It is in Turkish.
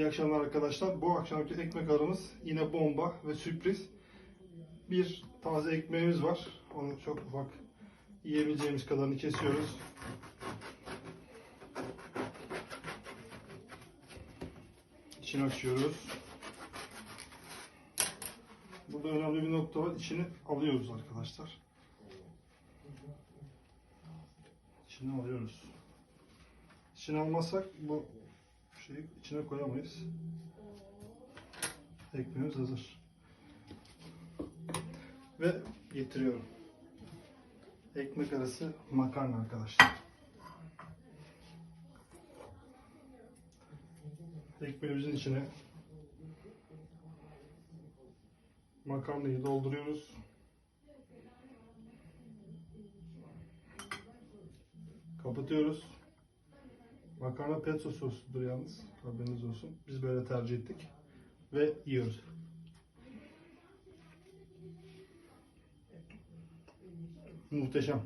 İyi akşamlar arkadaşlar. Bu akşamki ekmek aramız yine bomba ve sürpriz. Bir taze ekmeğimiz var. Onu çok ufak yiyebileceğimiz kadarını kesiyoruz. İçini açıyoruz. Burada önemli bir nokta var. İçini alıyoruz arkadaşlar. İçini alıyoruz. İçine almazsak bu şeyi içine koyamayız. Ekmeğimiz hazır. Ve getiriyorum. Ekmek arası makarna arkadaşlar. Ekmeğimizin içine makarnayı dolduruyoruz. Kapatıyoruz. Makarna pesto sosludur yalnız. Haberiniz olsun. Biz böyle tercih ettik. Ve yiyoruz. Muhteşem.